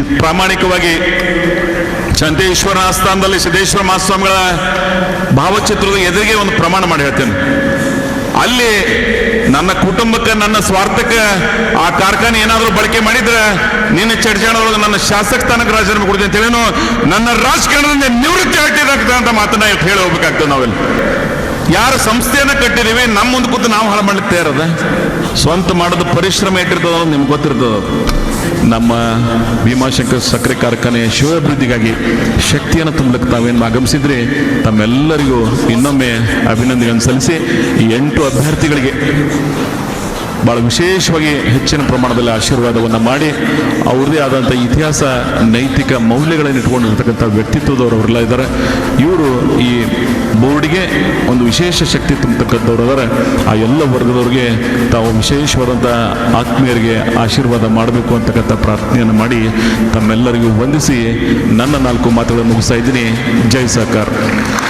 ಪ್ರಾಮಾಣಿಕವಾಗಿ ಚಂದೇಶ್ವರ ಆಸ್ಥಾನದಲ್ಲಿ ಸಿದ್ದೇಶ್ವರ ಮಹಾಸ್ವಾಮಿಗಳ ಭಾವಚಿತ್ರದ ಎದುರಿಗೆ ಒಂದು ಪ್ರಮಾಣ ಮಾಡಿ ಹೇಳ್ತೇನೆ. ಅಲ್ಲಿ ನನ್ನ ಕುಟುಂಬಕ್ಕೆ, ನನ್ನ ಸ್ವಾರ್ಥಕ್ಕೆ ಆ ಕಾರ್ಖಾನೆ ಏನಾದರೂ ಬಳಕೆ ಮಾಡಿದ್ರೆ ನಿನ್ನ ಚಡ್ಜಾಣದೊಳಗೆ ನನ್ನ ಶಾಸಕ ತನಕ ರಾಜೀನಾಮೆ ಕೊಡ್ತೀನಿ ಅಂತ ಹೇಳೇನು, ನನ್ನ ರಾಜಕಾರಣದಿಂದ ನಿವೃತ್ತಿ ಆಗ್ತಿದ್ದಾಗ್ತದೆ ಅಂತ ಮಾತನ್ನ ಹೇಳಿ ಹೋಗ್ಬೇಕಾಗ್ತದೆ ನಾವೆಲ್ಲ. ಯಾರ ಸಂಸ್ಥೆಯನ್ನು ಕಟ್ಟಿದೀವಿ ನಮ್ಮ ಮುಂದೆ ಕೂತು ನಾವು ಹಾಳು ಮಾಡ್ಲಿಕ್ಕೆ ತಯಾರದ? ಸ್ವಂತ ಮಾಡೋದು ಪರಿಶ್ರಮ ಇಟ್ಟಿರ್ತದ ನಿಮ್ಗೆ ಗೊತ್ತಿರ್ತದ ನಮ್ಮ ಭೀಮಾಶಂಕರ್ ಸಕ್ಕರೆ ಕಾರ್ಖಾನೆಯ ಶಿವಾಭಿವೃದ್ಧಿಗಾಗಿ ಶಕ್ತಿಯನ್ನು ತುಂಬಲಿಕ್ಕೆ ತಾವೇನು ಆಗಮಿಸಿದ್ರೆ? ತಮ್ಮೆಲ್ಲರಿಗೂ ಇನ್ನೊಮ್ಮೆ ಅಭಿನಂದನೆಯನ್ನು ಸಲ್ಲಿಸಿ, ಈ ಎಂಟು ಅಭ್ಯರ್ಥಿಗಳಿಗೆ ಭಾಳ ವಿಶೇಷವಾಗಿ ಹೆಚ್ಚಿನ ಪ್ರಮಾಣದಲ್ಲಿ ಆಶೀರ್ವಾದವನ್ನು ಮಾಡಿ ಅವ್ರದೇ ಆದಂಥ ಇತಿಹಾಸ, ನೈತಿಕ ಮೌಲ್ಯಗಳನ್ನು ಇಟ್ಕೊಂಡಿರ್ತಕ್ಕಂಥ ವ್ಯಕ್ತಿತ್ವದವರು ಅವರೆಲ್ಲ ಇದ್ದಾರೆ ಇವರು ಈ ಬೋರ್ಡಿಗೆ ವಿಶೇಷ ಶಕ್ತಿ ತುಂಬತಕ್ಕಂಥವ್ರು ಆದರೆ ಆ ಎಲ್ಲ ವರ್ಗದವ್ರಿಗೆ ತಾವು ವಿಶೇಷವಾದಂಥ ಆತ್ಮೀಯರಿಗೆ ಆಶೀರ್ವಾದ ಮಾಡಬೇಕು ಅಂತಕ್ಕಂಥ ಪ್ರಾರ್ಥನೆಯನ್ನು ಮಾಡಿ ತಮ್ಮೆಲ್ಲರಿಗೂ ವಂದಿಸಿ ನನ್ನ ನಾಲ್ಕು ಮಾತುಗಳನ್ನು ಮುಗಿಸ್ತಾ ಇದ್ದೀನಿ. ಜೈ ಸರ್ಕಾರ